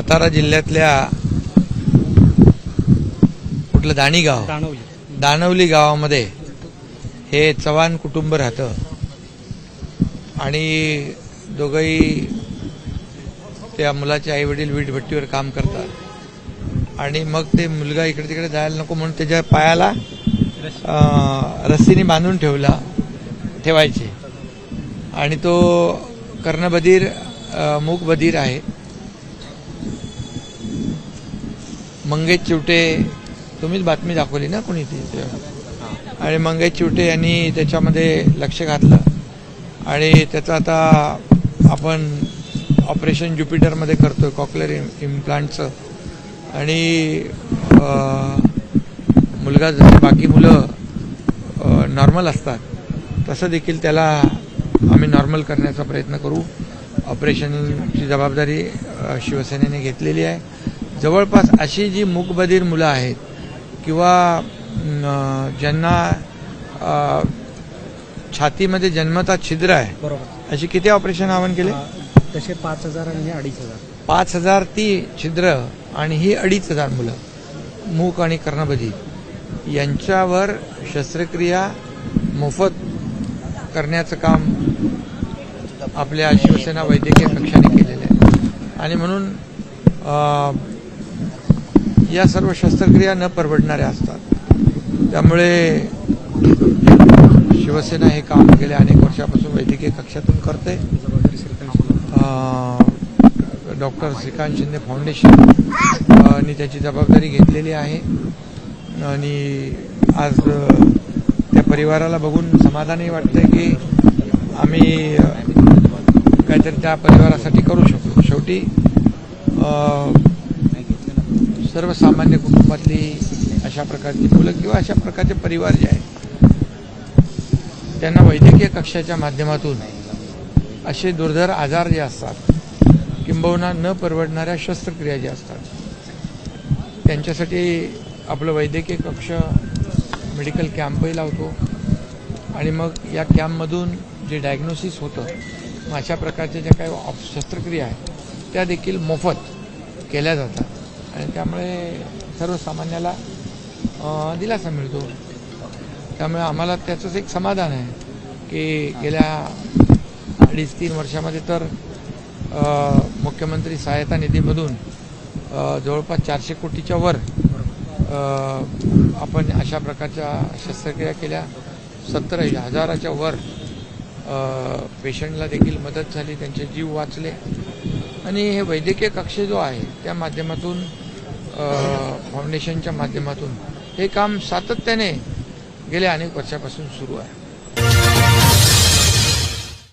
सातारा जिल्ह्यातल्या कुठलं दाणी गाव दानवली गावामध्ये हे चव्हाण कुटुंब राहतं. आणि दोघंही त्या मुलाचे आई वडील वीटभट्टीवर काम करतात. आणि मग ते मुलगा इकडे तिकडे जायला नको म्हणून त्याच्या पायाला रस्सीने बांधून ठेवला ठेवायचे. आणि तो कर्णबधीर मूकबधीर आहे. मंगेश चिवटे तुम्हीच बातमी दाखवली ना कोणी ती? आणि मंगेश चिवटे यांनी त्याच्यामध्ये लक्ष घातलं. आणि त्याचं आता आपण ऑपरेशन ज्युपिटरमध्ये करतो आहे कॉकलर इम्प्लांटचं. आणि मुलगा जसे बाकी मुलं नॉर्मल असतात तसं देखील त्याला आम्ही नॉर्मल करण्याचा प्रयत्न करू. ऑपरेशनची जबाबदारी शिवसेनेने घेतलेली आहे. जवळपास अशी जी मूकबधीर मुलं आहेत किंवा ज्यांना छातीमध्ये जन्मता छिद्र आहे बरोबर. अशी किती ऑपरेशन आव्हान केले? तसे पाच हजार आणि अडीच हजार. पाच हजार ती छिद्र आणि ही अडीच हजार मुलं मूक आणि कर्णबधीर यांच्यावर शस्त्रक्रिया मोफत करण्याचं काम आपल्या शिवसेना वैद्यकीय कक्षाने केलेलं आहे. आणि म्हणून या सर्व शस्त्रक्रिया न परवडणाऱ्या असतात. त्यामुळे शिवसेना हे काम गेल्या अनेक वर्षापासून वैद्यकीय कक्षातून करते. जबाबदारी डॉक्टर श्रीकांत शिंदे फाउंडेशन ने त्याची जबाबदारी घेतलेली आहे. आणि आज त्या परिवाराला बघून समाधानही वाटतंय की आम्ही काहीतरी त्या परिवारासाठी करू शकतो शेवटी सर्वसामान्य कुटुंबातली अशा प्रकारची मुलं किंवा अशा प्रकारचे परिवार जे आहेत त्यांना वैद्यकीय कक्षाच्या माध्यमातून असे दुर्धर आजार जे असतात किंबहुना न परवडणाऱ्या शस्त्रक्रिया ज्या असतात त्यांच्यासाठी आपलं वैद्यकीय कक्ष मेडिकल कॅम्पही लावतो. आणि मग या कॅम्पमधून जे डायग्नोसिस होतं मग अशा प्रकारच्या ज्या काही शस्त्रक्रिया आहेत त्या देखील मोफत केल्या जातात. आणि त्यामुळे सर्वसामान्याला दिलासा मिळतो. त्यामुळे आम्हाला त्याचंच एक समाधान आहे की गेल्या अडीच तीन वर्षामध्ये तर मुख्यमंत्री सहायता निधीमधून जवळपास चारशे कोटीच्या वर आपण अशा प्रकारच्या शस्त्रक्रिया केल्या. सत्तर हजाराच्या वर पेशंटला देखील मदत झाली त्यांचे जीव वाचले. आणि हे वैद्यकीय कक्ष जो आहे त्या माध्यमातून फाउंडेशनच्या माध्यमातून. हे काम सातत्याने गेल्या अनेक वर्षापासून सुरू आहे.